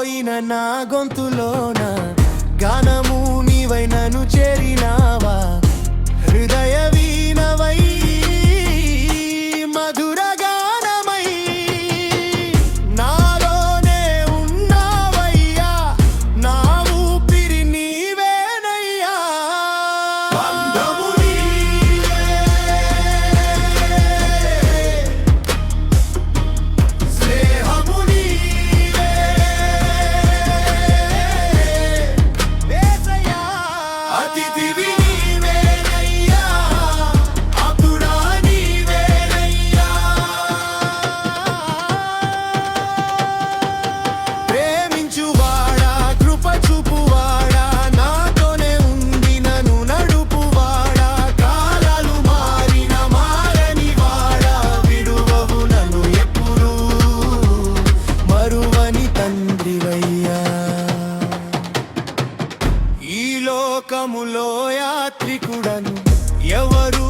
పోయిన నా గొంతులోన గానము నీవైనను చేరినా? లోకములో యాత్రికుడను ఎవరు